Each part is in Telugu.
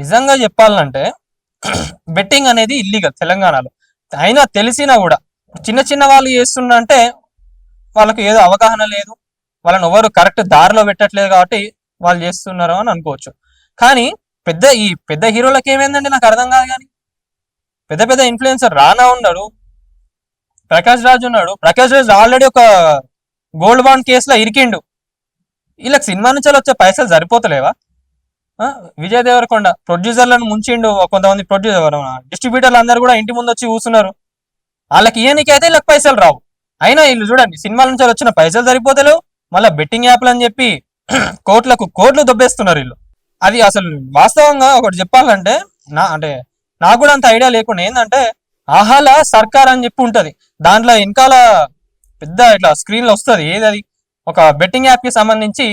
నిజంగా చెప్పాలంటే బెట్టింగ్ అనేది ఇల్లీగల్ తెలంగాణలో. అయినా తెలిసినా కూడా చిన్న చిన్న వాళ్ళు చేస్తున్నా వాళ్ళకి ఏదో అవగాహన లేదు. వాళ్ళని ఎవరు కరెక్ట్ దారిలో పెట్టట్లేదు కాబట్టి వాళ్ళు చేస్తున్నారు అని అనుకోవచ్చు. కానీ పెద్ద ఈ పెద్ద హీరోలకు ఏమైందండి నాకు అర్థం కాదు కానీ? పెద్ద పెద్ద ఇన్ఫ్లుయెన్సర్ రానా ఉన్నాడు ప్రకాష్ రాజ్ ఉన్నాడు. ప్రకాష్ రాజ్ ఆల్రెడీ ఒక గోల్డ్ బాండ్ కేసులో ఇరికిండు. వీళ్ళకి సినిమా నుంచి వచ్చే పైసలు సరిపోతలేవా? విజయ్ దేవరకొండ ప్రొడ్యూసర్లను ముంచిండు కొంతమంది ప్రొడ్యూసర్ డిస్ట్రిబ్యూటర్లు అందరు కూడా ఇంటి ముందు వచ్చి కూర్చున్నారు. వాళ్ళకి ఇయనికైతే వీళ్ళకి పైసలు రావు. అయినా వీళ్ళు చూడండి సినిమాల నుంచి వచ్చిన పైసలు సరిపోతలేవు. మళ్ళీ బెట్టింగ్ యాప్లు అని చెప్పి కోట్లకు కోట్లు దొబ్బేస్తున్నారు వీళ్ళు. అది అసలు వాస్తవంగా ఒకటి చెప్పాలంటే నా అంటే నాకు కూడా అంత ఐడియా లేకుండా ఏంటంటే ఆహాల సర్కార్ అని చెప్పి ఉంటుంది. దాంట్లో వెనకాల పెద్ద ఇట్లా స్క్రీన్లో వస్తుంది. ఏది అది? ఒక బెట్టింగ్ యాప్కి సంబంధించి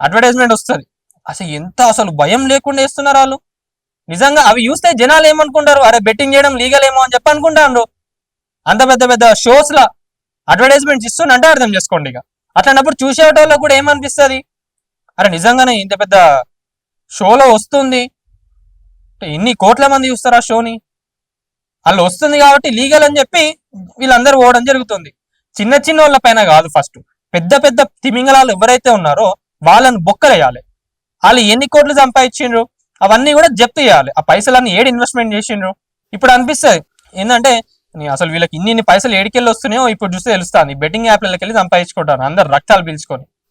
అడ్వర్టైజ్మెంట్ వస్తుంది. అసలు ఎంత అసలు భయం లేకుండా వేస్తున్నారు వాళ్ళు? నిజంగా అవి చూస్తే జనాలు ఏమనుకుంటారు? అరే బెట్టింగ్ చేయడం లీగల్ ఏమో అని చెప్పి అనుకుంటారు అంత పెద్ద పెద్ద షోస్ లా అడ్వర్టైజ్మెంట్స్ ఇస్తుంటే అర్థం చేసుకోండి ఇక. అట్లాంటప్పుడు చూసేటోళ్ళకి కూడా ఏమనిపిస్తుంది? అరే నిజంగానే ఇంత పెద్ద షోలో వస్తుంది. ఇన్ని కోట్ల మంది చూస్తారు ఆ షోని వాళ్ళు వస్తుంది కాబట్టి లీగల్ అని చెప్పి వీళ్ళందరూ పోవడం జరుగుతుంది. చిన్న చిన్న వాళ్ళ పైన కాదు ఫస్ట్ పెద్ద పెద్ద తిమింగళాలు ఎవరైతే ఉన్నారో వాళ్ళని బొక్కలేయాలి. వాళ్ళు ఎన్ని కోట్లు సంపాదించిండ్రు? అవన్నీ కూడా జప్తు చేయాలి. ఆ పైసలన్నీ ఏడు ఇన్వెస్ట్మెంట్ చేసిండ్రు? ఇప్పుడు అనిపిస్తుంది. ఏంటంటే నీ అసలు వీళ్ళకి ఇన్ని ఇన్ని పైసలు ఏడికెళ్ళి వస్తున్నాయో ఇప్పుడు చూస్తే తెలుస్తుంది. బెట్టింగ్ యాప్లకి వెళ్ళి సంపాదించుకుంటారు. అందరు రక్తాలు పీల్చుకొని.